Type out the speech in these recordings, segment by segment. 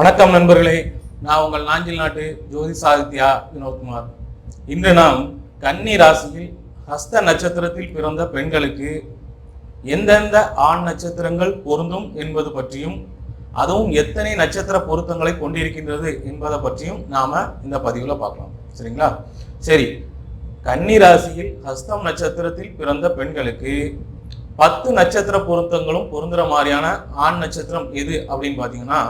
வணக்கம் நண்பர்களே. நான் உங்கள் நாஞ்சில் நாட்டு ஜோதி சாதித்யா வினோத்குமார். இன்று நாம் கன்னி ராசியில் ஹஸ்த நட்சத்திரத்தில் பிறந்த பெண்களுக்கு எந்தெந்த ஆண் நட்சத்திரங்கள் பொருந்தும் என்பது பற்றியும் அதுவும் எத்தனை நட்சத்திர பொருத்தங்களை கொண்டிருக்கின்றது என்பதை பற்றியும் நாம இந்த பதிவில் பார்க்கலாம். சரிங்களா? சரி. கன்னி ராசியில் ஹஸ்தம் நட்சத்திரத்தில் பிறந்த பெண்களுக்கு பத்து நட்சத்திர பொருத்தங்களும் பொருந்துற மாதிரியான ஆண் நட்சத்திரம் எது அப்படின்னு பார்த்தீங்கன்னா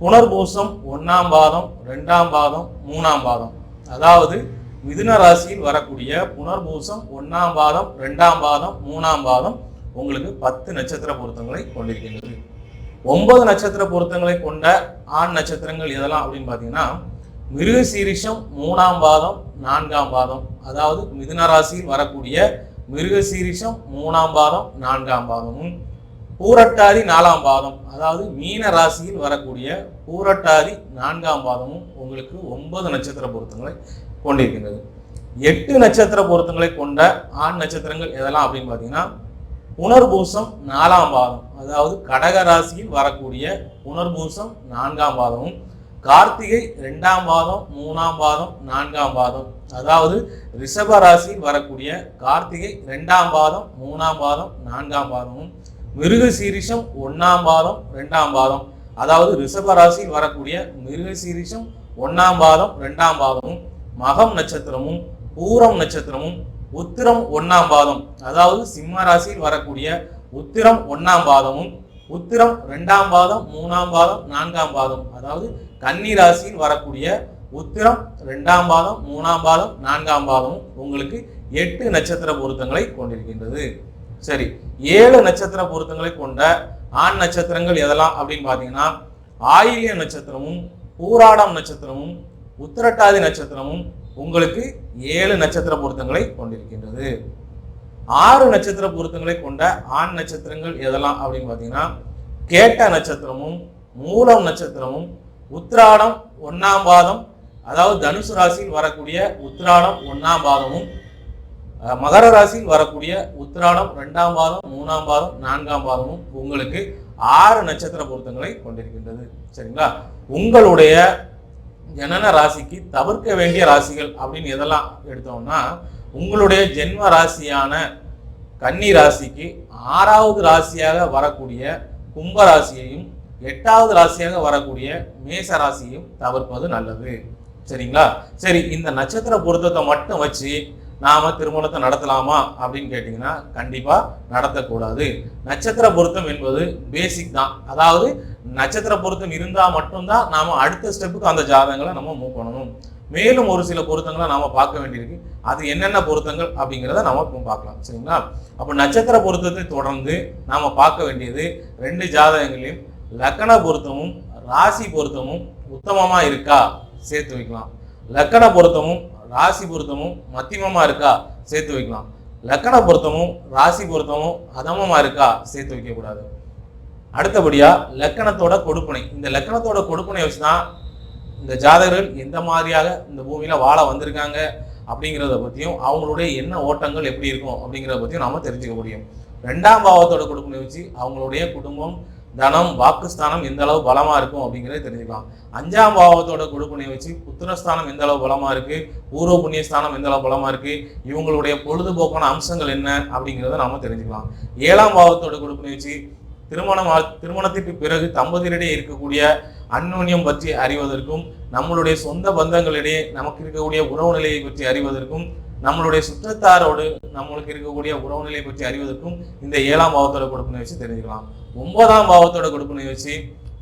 புனர்பூசம் ஒன்றாம் பாதம் ரெண்டாம் பாதம் மூணாம் பாதம். அதாவது மிதுன ராசியில் வரக்கூடிய புனர்பூசம் ஒன்றாம் பாதம் ரெண்டாம் பாதம் மூணாம் பாதம் உங்களுக்கு பத்து நட்சத்திர பொருத்தங்களை கொண்டிருக்கின்றது. ஒன்பது நட்சத்திர பொருத்தங்களை கொண்ட ஆண் நட்சத்திரங்கள் எதெல்லாம் அப்படின்னு பார்த்தீங்கன்னா மிருக சீரிஷம் மூணாம் பாதம் நான்காம் பாதம். அதாவது மிதுன ராசியில் வரக்கூடிய மிருக சீரிஷம் மூணாம் பாதம் நான்காம் பாதமும் பூரட்டாதி நாலாம் பாதம் அதாவது மீன ராசியில் வரக்கூடிய பூரட்டாதி நான்காம் பாதமும் உங்களுக்கு ஒன்பது நட்சத்திர பொருத்தங்களை கொண்டிருக்கின்றது. எட்டு நட்சத்திர பொருத்தங்களை கொண்ட ஆண் நட்சத்திரங்கள் எதெல்லாம் அப்படின்னு பார்த்தீங்கன்னா புனர்பூசம் நாலாம் பாதம் அதாவது கடக ராசியில் வரக்கூடிய புனர்பூசம் நான்காம் பாதமும் கார்த்திகை ரெண்டாம் பாதம் மூணாம் பாதம் நான்காம் பாதம் அதாவது ரிஷப ராசியில் வரக்கூடிய கார்த்திகை ரெண்டாம் பாதம் மூணாம் பாதம் நான்காம் பாதமும் மிருக சீரிஷம் ஒன்னாம் பாதம் ரெண்டாம் பாதம். அதாவது ரிஷப ராசியில் வரக்கூடிய மிருக சீரிஷம் ஒன்னாம் பாதம் ரெண்டாம் பாதமும் மகம் நட்சத்திரமும் பூரம் நட்சத்திரமும் உத்திரம் ஒன்னாம் பாதம். அதாவது சிம்ம ராசியில் வரக்கூடிய உத்திரம் ஒன்னாம் பாதமும் உத்திரம் ரெண்டாம் பாதம் மூணாம் பாதம் நான்காம் பாதம். அதாவது கன்னி ராசியில் வரக்கூடிய உத்திரம் ரெண்டாம் பாதம் மூணாம் பாதம் நான்காம் பாதமும் உங்களுக்கு எட்டு நட்சத்திர பொருத்தங்களை கொண்டிருக்கின்றது. சரி ஏழு நட்சத்திர பொருத்தங்களை கொண்ட ஆண் நட்சத்திரங்கள் எதெல்லாம் அப்படின்னு பார்த்தீங்கன்னா ஆயிலிய நட்சத்திரமும் பூராடம் நட்சத்திரமும் உத்திரட்டாதி நட்சத்திரமும் உங்களுக்கு ஏழு நட்சத்திர பொருத்தங்களை கொண்டிருக்கின்றது. ஆறு நட்சத்திர பொருத்தங்களை கொண்ட ஆண் நட்சத்திரங்கள் எதெல்லாம் அப்படின்னு பார்த்தீங்கன்னா கேட்ட நட்சத்திரமும் மூலம் நட்சத்திரமும் உத்திராடம் ஒன்னாம் பாதம் அதாவது தனுசு ராசியில் வரக்கூடிய உத்திராடம் ஒன்னாம் பாதமும் மகர ராசியில் வரக்கூடிய உத்திராடம் ரெண்டாம் பாதம் மூணாம் பாதம் நான்காம் பாதமும் உங்களுக்கு ஆறு நட்சத்திர பொருத்தங்களை கொண்டிருக்கின்றது. சரிங்களா? உங்களுடைய ஜனன ராசிக்கு தவிர்க்க வேண்டிய ராசிகள் அப்படின்னு எதெல்லாம் எடுத்தோம்னா உங்களுடைய ஜென்ம ராசியான கன்னி ராசிக்கு ஆறாவது ராசியாக வரக்கூடிய கும்ப ராசியையும் எட்டாவது ராசியாக வரக்கூடிய மேச ராசியையும் தவிர்ப்பது நல்லது. சரிங்களா? சரி இந்த நட்சத்திர பொருத்தத்தை மட்டும் வச்சு நாம திருமணத்தை நடத்தலாமா அப்படின்னு கேட்டிங்கன்னா கண்டிப்பா நடத்தக்கூடாது. நட்சத்திர பொருத்தம் என்பது பேசிக் தான். அதாவது நட்சத்திர பொருத்தம் இருந்தா மட்டும்தான் நாம அடுத்த ஸ்டெப்புக்கு அந்த ஜாதகங்களை நம்ம மூவ் பண்ணணும். மேலும் ஒரு சில பொருத்தங்களை நாம பார்க்க வேண்டியிருக்கு. அது என்னென்ன பொருத்தங்கள் அப்படிங்கிறத நாம இப்போ பார்க்கலாம். சரிங்களா? அப்போ நட்சத்திர பொருத்தத்தை தொடர்ந்து நாம பார்க்க வேண்டியது ரெண்டு ஜாதகங்களையும். லக்கண பொருத்தமும் ராசி பொருத்தமும் உத்தமமா இருக்கா? சேர்த்து வைக்கலாம். லக்கண பொருத்தமும் ராசி பொருத்தமும் மத்தியமமாக இருக்கா? சேர்த்து வைக்கலாம். லக்கண பொருத்தமும் ராசி பொருத்தமும் அதமமாக இருக்கா? சேர்த்து வைக்கக்கூடாது. அடுத்தபடியாக அடுத்தபடியா லக்கணத்தோட கொடுப்பனை. இந்த லக்கணத்தோட கொடுப்பனை வச்சுதான் இந்த ஜாதகர்கள் எந்த மாதிரியாக இந்த பூமியில வாழ வந்திருக்காங்க அப்படிங்கிறத பற்றியும் அவங்களுடைய என்ன ஓட்டங்கள் எப்படி இருக்கும் அப்படிங்கிறத பற்றியும் நம்ம தெரிஞ்சுக்க முடியும். ரெண்டாம் பாவத்தோட கொடுப்பனை வச்சு அவங்களுடைய குடும்பம் தனம் வாக்குஸ்தானம் எந்த அளவு பலமா இருக்கும் அப்படிங்கிறத தெரிஞ்சுக்கலாம். அஞ்சாம் பாவத்தோட கொடுப்புனையை வச்சு புத்திரஸ்தானம் எந்த அளவு பலமா இருக்கு? பூர்வ புண்ணியஸ்தானம் எந்த அளவு பலமா இருக்கு? இவங்களுடைய பொழுதுபோக்கான அம்சங்கள் என்ன அப்படிங்கிறத நாம தெரிஞ்சுக்கலாம். ஏழாம் பாவத்தோட கொடுப்பனை வச்சு திருமணம் திருமணத்திற்கு பிறகு தம்பதியரிடையே இருக்கக்கூடிய அந்யோன்யம் பற்றி அறிவதற்கும் நம்மளுடைய சொந்த பந்தங்களிடையே நமக்கு இருக்கக்கூடிய உறவு நிலையை பற்றி அறிவதற்கும் நம்மளுடைய சுற்றத்தாரோடு நம்மளுக்கு இருக்கக்கூடிய உறவு நிலையை பற்றி அறிவதற்கும் இந்த ஏழாம் பாவத்தோட கொடுப்புனை வச்சு தெரிஞ்சுக்கலாம். ஒன்பதாம் பாவத்தோட கொடுப்பினை வச்சு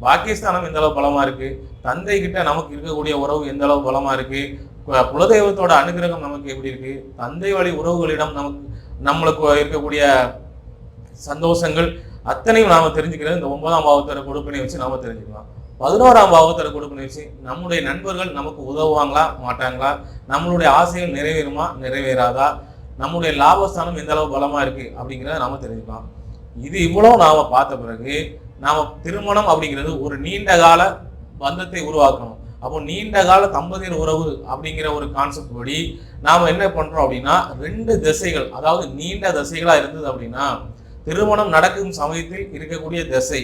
பாகிஸ்தானம் எந்த அளவு பலமா இருக்கு? தந்தை கிட்ட நமக்கு இருக்கக்கூடிய உறவு எந்த அளவு பலமா இருக்கு? குலதெய்வத்தோட அனுகிரகம் நமக்கு எப்படி இருக்கு? தந்தை வழி உறவுகளிடம் நமக்கு நம்மளுக்கு இருக்கக்கூடிய சந்தோஷங்கள் அத்தனையும் நாம தெரிஞ்சுக்கிறது இந்த ஒன்பதாம் பாவத்தோட கொடுப்பினை வச்சு நாம தெரிஞ்சுக்கலாம். பதினோராம் பாவத்தோட கொடுப்பினை வச்சு நம்முடைய நண்பர்கள் நமக்கு உதவுவாங்களா மாட்டாங்களா? நம்மளுடைய ஆசைகள் நிறைவேறுமா நிறைவேறாதா? நம்முடைய லாபஸ்தானம் எந்த அளவு பலமா இருக்கு? அப்படிங்கிறத நாம தெரிஞ்சுக்கலாம். இது இவ்வளவு நாம பார்த்த பிறகு நாம திருமணம் அப்படிங்கிறது ஒரு நீண்ட கால பந்தத்தை உருவாக்கணும். அப்போ நீண்ட கால தம்பதியர் உறவு அப்படிங்கிற ஒரு கான்செப்ட் படி நாம என்ன பண்றோம் அப்படின்னா ரெண்டு திசைகள் அதாவது நீண்ட திசைகளா இருந்தது அப்படின்னா திருமணம் நடக்கும் சமயத்தில் இருக்கக்கூடிய திசை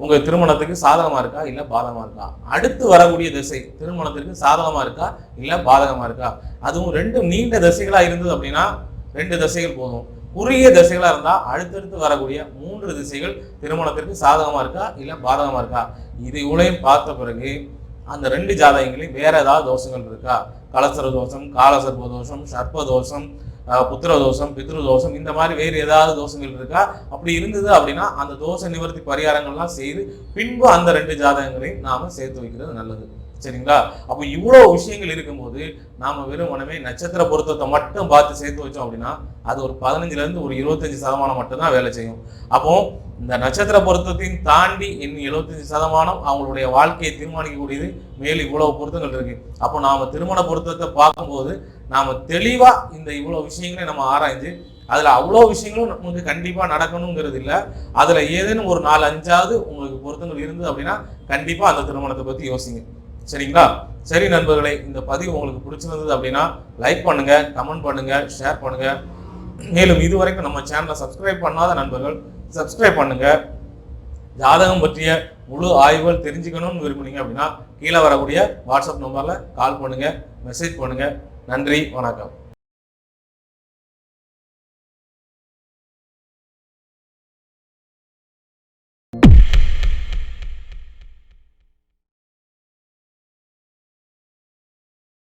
உங்க திருமணத்துக்கு சாதகமா இருக்கா இல்ல பாதகமா இருக்கா? அடுத்து வரக்கூடிய திசை திருமணத்திற்கு சாதகமா இருக்கா இல்ல பாதகமா இருக்கா? அதுவும் ரெண்டு நீண்ட திசைகளா இருந்தது அப்படின்னா ரெண்டு திசைகள் போதும். குறுகிய திசைகளாக இருந்தால் அடுத்தடுத்து வரக்கூடிய மூன்று திசைகள் திருமணத்திற்கு சாதகமாக இருக்கா இல்லை பாதகமாக இருக்கா? இது இவ்வளையும் பார்த்த பிறகு அந்த ரெண்டு ஜாதகங்களையும் வேற ஏதாவது தோஷங்கள் இருக்கா? கலசர தோஷம் காலசர்ப தோஷம் சர்ப்ப தோஷம் புத்திர தோஷம் பித்ரு தோஷம் இந்த மாதிரி வேறு ஏதாவது தோஷங்கள் இருக்கா? அப்படி இருந்தது அப்படின்னா அந்த தோஷ நிவர்த்தி பரிகாரங்கள்லாம் செய்து பின்பு அந்த ரெண்டு ஜாதகங்களையும் நாம் சேர்த்து வைக்கிறது நல்லது. சரிங்களா? அப்போ இவ்வளோ விஷயங்கள் இருக்கும்போது நாம் வெறும் வெறுமனமே நட்சத்திர பொருத்தத்தை மட்டும் பார்த்து சேர்த்து வச்சோம் அப்படின்னா அது ஒரு பதினஞ்சுலேருந்து ஒரு இருபத்தஞ்சு சதமானம் மட்டும்தான் வேலை செய்யும். அப்போ இந்த நட்சத்திர பொருத்தத்தையும் தாண்டி இன்னும் எழுபத்தஞ்சு சதமானம் அவங்களுடைய வாழ்க்கையை தீர்மானிக்கக்கூடியது. மேலும் இவ்வளவு பொருத்தங்கள் இருக்கு. அப்போ நாம திருமண பொருத்தத்தை பார்க்கும்போது நாம தெளிவா இந்த இவ்வளவு விஷயங்களை நம்ம ஆராய்ஞ்சு அதுல அவ்வளோ விஷயங்களும் நமக்கு கண்டிப்பா நடக்கணுங்கிறது இல்லை. அதுல ஏதேனும் ஒரு நாலு அஞ்சாவது உங்களுக்கு பொருத்தங்கள் இருந்தது அப்படின்னா கண்டிப்பா அந்த திருமணத்தை பத்தி யோசிங்க. சரிங்களா? சரி நண்பர்களே இந்த பதிவு உங்களுக்கு பிடிச்சிருந்தது அப்படின்னா லைக் பண்ணுங்க கமெண்ட் பண்ணுங்க ஷேர் பண்ணுங்க. மேலும் இதுவரைக்கும் நம்ம சேனலை சப்ஸ்கிரைப் பண்ணாத நண்பர்கள் சப்ஸ்கிரைப் பண்ணுங்க. ஜாதகம் பற்றிய முழு ஆய்வுகள் தெரிஞ்சுக்கணும்னு விரும்புனீங்க அப்படின்னா கீழே வரக்கூடிய வாட்ஸ்அப் நம்பரில் கால் பண்ணுங்க மெசேஜ் பண்ணுங்க. நன்றி வணக்கம்.